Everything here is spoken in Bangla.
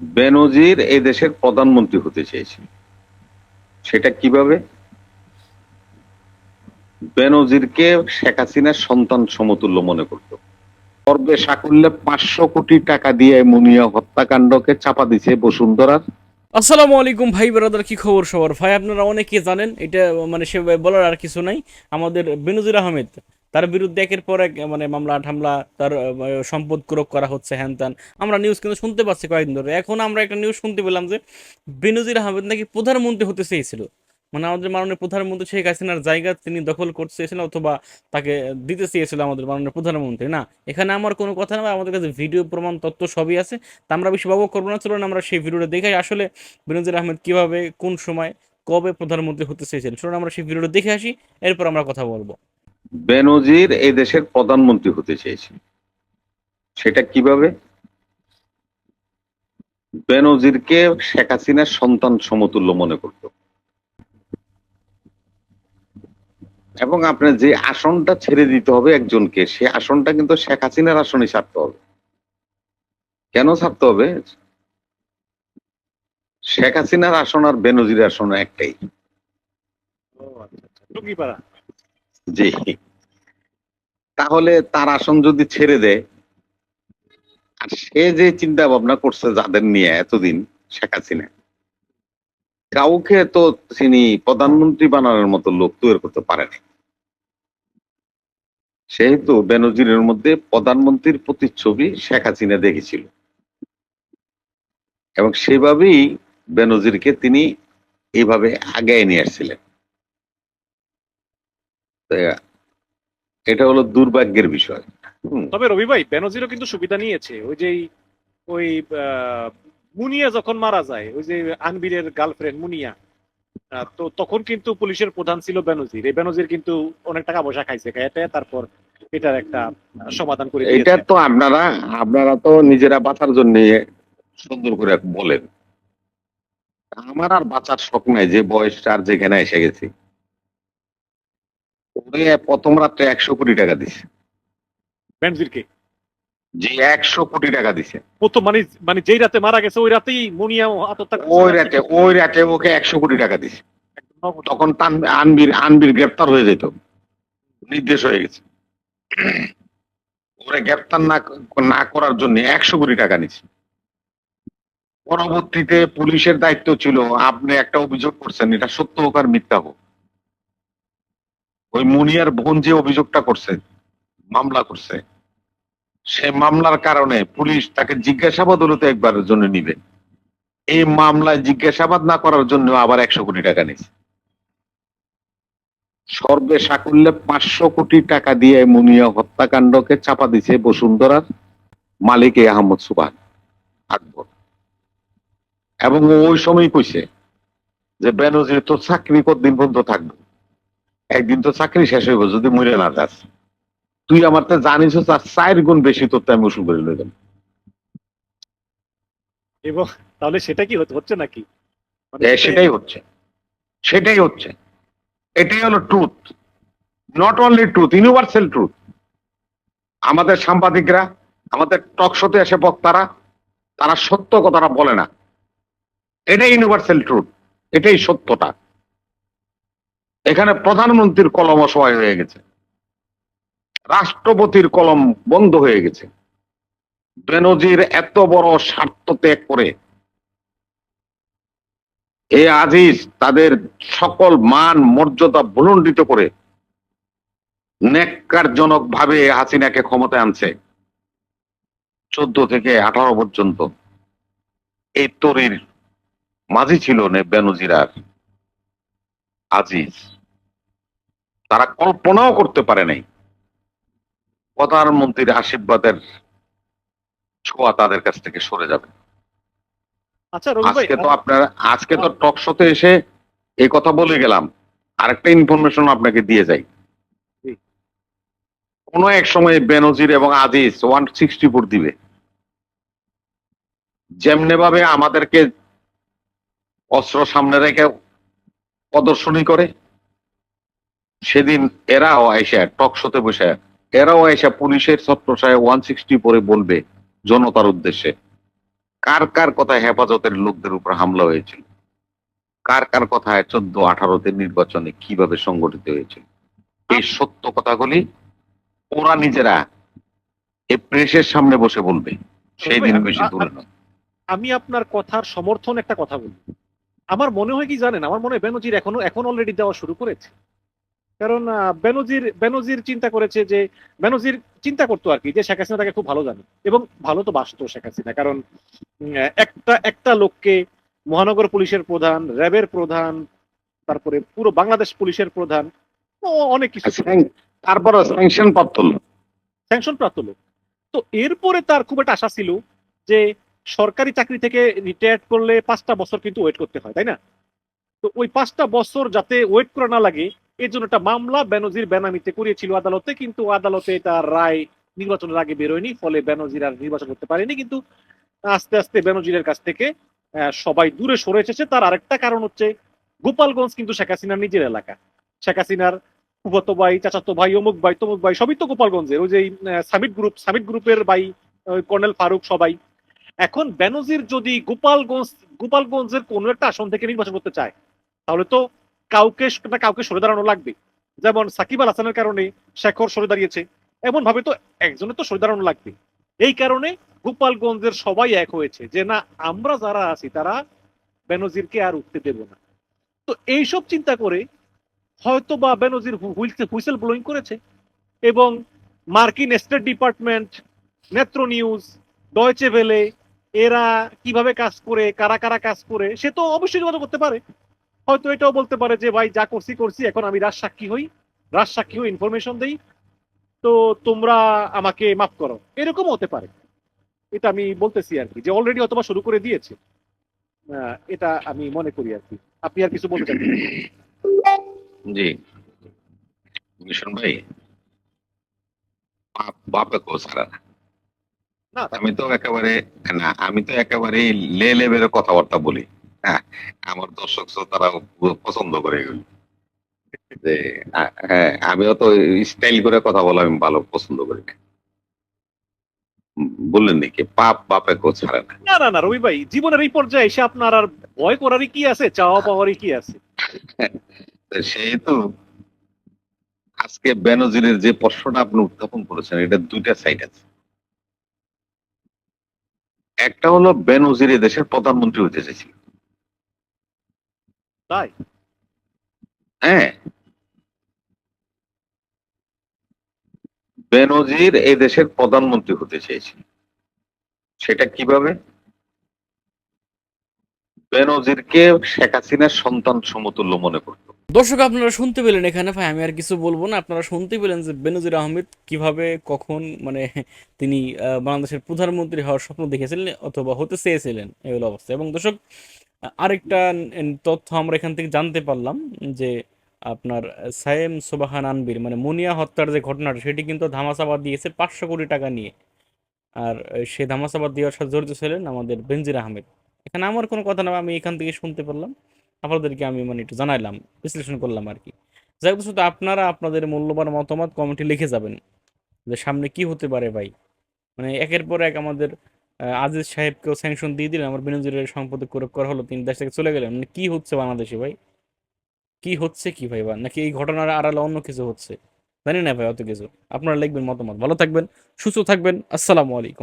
বেনজির এই দেশের প্রধানমন্ত্রী হতে চেয়েছিল সেটা কীভাবে? বেনজিরকে শেখ হাসিনার সন্তান সমতুল্য মনে করত। পর্বে সাকুল্যে পাঁচশো কোটি টাকা দিয়ে মুনিয়া হত্যাকাণ্ডকে চাপা দিছে বসুন্ধরার। আসসালামু আলাইকুম ভাই ব্রাদার, কি খবর সবার? ভাই, আপনারা অনেকে জানেন, এটা মানে সে বলার আর কিছু নাই। আমাদের বেনজির আহমেদ তার বিরুদ্ধে একের পর এক মানে মামলা ঠামলা, তার সম্পদ ক্রোক করা হচ্ছে, হ্যান ত্যান। আমরা নিউজ কিন্তু শুনতে পাচ্ছি কয়েকদিন ধরে। এখন আমরা একটা নিউজ শুনতে পেলাম যে, বেনজির আহমেদ নাকি প্রধানমন্ত্রী হতে চেয়েছিল। মানে আমাদের মাননীয় প্রধানমন্ত্রী শেখ হাসিনার জায়গা তিনি দখল করতে চেয়েছিলেন অথবা তাকে দিতে চেয়েছিল আমাদের মাননীয় প্রধানমন্ত্রী, না? এখানে আমার কোনো কথা নয় আমাদের কাছে ভিডিও প্রমাণ, তথ্য সবই আছে। তা আমরা বেশি বাবু করব না। চলুন আমরা সেই ভিডিওটা দেখাই আসলে বেনজির আহমেদ কীভাবে, কোন সময়, কবে প্রধানমন্ত্রী হতে চেয়েছিলেন চলুন আমরা সেই ভিডিওটা দেখে আসি। এরপর আমরা কথা বলব। বেনজির এই দেশের প্রধানমন্ত্রী হতে চেয়েছিল সেটা কীভাবে? বেনজিরকে শেখ হাসিনার সন্তান সমতুল্য মনে করত। এবং আপনার যে আসনটা ছেড়ে দিতে হবে একজনকে, সে আসনটা কিন্তু শেখ হাসিনার আসনে ছাড়তে হবে। কেন ছাড়তে হবে? শেখ হাসিনার আসন আর বেনজির আসন একটাই। জি। তাহলে তার আসন যদি ছেড়ে দেয়, আর সে যে চিন্তা ভাবনা করছে যাদের নিয়ে এতদিন শেখ হাসিনা, কাউকে তো তিনি প্রধানমন্ত্রী বানানোর মতো লোক তৈরি করতে পারেনি সেহেতু বেনজিরের মধ্যে প্রধানমন্ত্রীর প্রতিচ্ছবি শেখ হাসিনা দেখেছিল। এবং সেভাবেই বেনজিরকে তিনি এইভাবে আগায় নিয়ে আসছিলেন। এটা হলো দুর্ভাগ্যের বিষয়। তবে রবি ভাই বেনজিরও কিন্তু সুবিধা নিয়েছে। ওই যে ওই মুনিয়া যখন মারা যায় ওই যে আনবিরের গার্লফ্রেন্ড মুনিয়া তো তখন কিন্তু পুলিশের প্রধান ছিল বেনজির। এই বেনজির কিন্তু অনেক টাকা পয়সা খাইছে খাইতে তারপর এটার একটা সমাধান করে এটা তো আপনারা আপনারা তো নিজেরা বাঁচার জন্য সুন্দর করে বলেন। আমার আর বাঁচার শখ নাই যে বয়সটা আর যেখানে এসে গেছি। ওরে প্রথম রাত্রে একশো কোটি টাকা দিছে। বেনজিরকে যে একশো কোটি টাকা দিছে। প্রথম মানে মানে যেই রাতে মারা গেছে ওই রাতেই মুনিয়া আত্মহত্যা ওই রাতে ওই রাতে ওকে একশো কোটি টাকা দিছে। তখন তান- আনবির আনবির গ্রেপ্তার হয়ে যেত। নির্দেশ হয়ে গেছে। ওরে গ্রেপ্তার না না করার জন্য একশো কোটি টাকা নিচ্ছে পরবর্তীতে পুলিশের দায়িত্ব ছিল আপনি একটা অভিযোগ করছেন এটা সত্য হোক আর মিথ্যা হোক। ওই মুনিয়ার বোন যে অভিযোগটা করছে, মামলা করছে, সে মামলার কারণে পুলিশ তাকে জিজ্ঞাসাবাদ হলো তো একবারের জন্য নিবে। এই মামলায় জিজ্ঞাসাবাদ না করার জন্য আবার একশো কোটি টাকা নিচ্ছে সর্বে সাকুল্যে পাঁচশো কোটি টাকা দিয়ে মুনিয়া হত্যাকাণ্ডকে চাপা দিছে বসুন্ধরার মালিক আহমদ সুবান আকবর। এবং ওই সময় কইছে যে বেনজির তোর চাকরি কতদিন পর্যন্ত থাকব? একদিন তো চাকরি শেষ হইব যদি মরে না যাস। তুই আমার তো জানিস তার চার গুণ বেশি তোর আমি উসুল করে লইলাম এবং তাহলে সেটা কি হচ্ছে- নাকি? মানে সেটাই হচ্ছে। সেটাই হচ্ছে। এটাই হলো truth not only truth universal truth আমাদের সাংবাদিকরা আমাদের টক শোতে এসে বক্তারা তারা সত্য কথাটা বলে না। এটাই ইউনিভার্সাল ট্রুথ এটাই সত্যটা। এখানে প্রধানমন্ত্রীর কলম অসহায় হয়ে গেছে। রাষ্ট্রপতির কলম বন্ধ হয়ে গেছে। বেনজির এত বড় স্বার্থ ত্যাগ করে এ আজিজ তাদের সকল মান, মর্যাদা ভুলণ্ডিত করে নেককারজনক ভাবে হাসিনাকে ক্ষমতায় আনছে। চোদ্দ থেকে আঠারো পর্যন্ত এই তরির মাঝি ছিল নে বেনজির আর। আজিজ তারা কল্পনাও করতে পারে নাই। প্রধানমন্ত্রীর আশীর্বাদের ছোঁয়া তাদের কাছ থেকে সরে যাবে। আচ্ছা আজকে তো আপনারা আজকে তো টক শোতে এসে এই কথা বলে গেলাম। আরেকটা ইনফরমেশন আপনাকে দিয়ে যাই। কোন এক সময় বেনজির এবং আজিজ ওয়ান সিক্সটি ফোর দিবে। যেমনে ভাবে আমাদেরকে অস্ত্র সামনে রেখে প্রদর্শনী করে। সেদিন এরাও আইসা টক শোতে বসে এরাও আইসা পুলিশের ছত্রছায় ওয়ান সিক্সটি পরে বলবে জনতার উদ্দেশ্যে কার কার কথায় হেফাজতের লোকদের উপর হামলা হয়েছিল? কার কার কথায় চোদ্দ আঠারোতে নির্বাচনে কীভাবে সংগঠিত হয়েছিল? এই সত্য কথাগুলি ওরা নিজেরা এই প্রেসের সামনে বসে বলবে সেই দিন বেশি দূরে নয়। আমি আপনার কথার সমর্থন একটা কথা বলি। আমার মনে হয় কি জানেন আমার মনে হয় বেনজির এখনও এখন অলরেডি দেওয়া শুরু করেছে। কারণ বেনজির বেনজির চিন্তা করেছে যে বেনজির চিন্তা করতো আর কি যে শেখ হাসিনা তাকে খুব ভালো জানে। এবং ভালো তো বাসতো শেখ হাসিনা কারণ একটা একটা লোককে মহানগর পুলিশের প্রধান র্যাবের প্রধান তারপরে পুরো বাংলাদেশ পুলিশের প্রধান ও অনেক কিছু তারপর স্যাংশন প্রাপ্ত লোক। স্যাংশন প্রাপ্ত লোক। তো এরপরে তার খুব একটা আশা ছিল যে সরকারি চাকরি থেকে রিটায়ার করলে পাঁচটা বছর কিন্তু ওয়েট করতে হয়, তাই না? তো ওই পাঁচটা বছর যাতে ওয়েট করা না লাগে, এর জন্য একটা মামলা বেনজির বেনামিতে করিয়েছিল আদালতে, কিন্তু আদালতে তার রায় নির্বাচনের আগে বেরোয়নি ফলে বেনজির আর নির্বাচন করতে পারেনি, কিন্তু আস্তে আস্তে বেনজিরের কাছ থেকে সবাই দূরে সরে এসেছে। তার আরেকটা কারণ হচ্ছে, গোপালগঞ্জ কিন্তু শেখ হাসিনার নিজের এলাকা। শেখ হাসিনার ফুফাতো ভাই, চাচাতো ভাই, অমুক ভাই, তমুক ভাই, সবই তো গোপালগঞ্জের। ওই যে সামিট গ্রুপ সামিট গ্রুপের ভাই কর্নেল ফারুক সবাই। এখন বেনজির যদি গোপালগঞ্জ, গোপালগঞ্জের কোনো একটা আসন থেকে নির্বাচন করতে চায়, তাহলে তো কাউকে না কাউকে সরে দাঁড়ানো লাগবে। যেমন সাকিব আল হাসানের কারণে শেখর সরে দাঁড়িয়েছে এমন ভাবে তো একজনের তো সরে দাঁড়ানো লাগবে। এই কারণে গোপালগঞ্জের সবাই এক হয়েছে যে, না, আমরা যারা আছি, তারা বেনজিরকে আর উঠতে দেব না। তো এইসব চিন্তা করে হয়তো বা বেনজির হুইসেল ব্লোয়িং করেছে এবং মার্কিন state department Netra News Deutsche Welle এরা কীভাবে কাজ করে, কারা কারা কাজ করে, সে তো অবশ্যই যোগাযোগ করতে পারে। হয়তো এটাও বলতে পারে যে, ভাই, যা করছি করছি, এখন আমি রাজ সাক্ষী হই রাজ সাক্ষী হই ইনফরমেশন দেই। তো তোমরা আমাকে মাফ করো। এরকম হতে পারে। এটা আমি বলতেছি আর কি, যে অলরেডি অথবা শুরু করে দিয়েছে। এটা আমি মনে করি আর কি। আপনি আর কিছু বলতে চান? জি। মিশন ভাই, বাপ বাপে কো ছাড়া না আমি তো একেবারে না আমি তো একেবারে লে লেভেলের কথাবার্তা বলি হ্যাঁ? আমার দর্শক শ্রোতারা পছন্দ করে এগুলো। যে হ্যাঁ আমিও তো স্টাইল করে কথা বলা আমি ভালো পছন্দ করি না। বললেন নাকি পাপ বাপে কো ছাড়ে না। না না না রবি ভাই জীবনের এই পর্যায়ে এসে আপনার আর ভয় করারই কি আছে চাওয়া পাওয়ারই কি আছে? তো সেহেতু আজকে বেনজিরের যে প্রশ্নটা আপনি উত্থাপন করেছেন এটা দুইটা সাইড আছে। একটা হলো বেনজির দেশের প্রধানমন্ত্রী হতে চাইছিল। তাই? হ্যাঁ। বেনজির এই দেশের প্রধানমন্ত্রী হতে চেয়েছিল সেটা কীভাবে? বেনজিরকে শেখ হাসিনার সন্তান সমতুল্য মনে করত? দর্শক, আপনারা শুনতে পেলেন এখানে, ভাই, আমি আর কিছু বলব না। আপনারা শুনতে পেলেন যে বেনজির আহমেদ কীভাবে, কখন মানে তিনি বাংলাদেশের প্রধানমন্ত্রী হওয়ার স্বপ্ন দেখেছিলেন অথবা হতে চেয়েছিলেন এই অবস্থা। এবং দর্শক, আরেকটা তথ্য আমরা এখান থেকে জানতে পারলাম যে আপনার সায়েম সোবাহান আনবির মানে মুনিয়া হত্যার যে ঘটনাটা, সেটি কিন্তু ধামাচাপা দিয়েছে পাঁচশো কোটি টাকা নিয়ে। আর সে ধামাচাপা দেওয়ার সাথে জড়িত ছিলেন আমাদের বেনজির আহমেদ। এখানে আমার কোনো কথা না, আমি এখান থেকে শুনতে পারলাম। আপনাদেরকে আমি মানে একটু জানাইলাম, বিশ্লেষণ করলাম আর কি। যাই হোক শুধু আপনারা আপনাদের মূল্যবান মতামত কমেন্টে লিখে যাবেন যে সামনে কি হতে পারে ভাই। মানে একের পর এক আমাদের আজিজ সাহেবকেও স্যাংশন দিয়ে দিলেন, আমার বেনজিরের সম্পদে করে করা হলো, তিনি দেশ থেকে চলে গেলেন। মানে কি হচ্ছে বাংলাদেশে ভাই? কি হচ্ছে কি ভাই বা? নাকি এই ঘটনার আড়ালে অন্য কিছু হচ্ছে? জানি না ভাই, অত কিছু। আপনারা লিখবেন মতামত। ভালো থাকবেন, সুস্থ থাকবেন। আসসালামু আলাইকুম।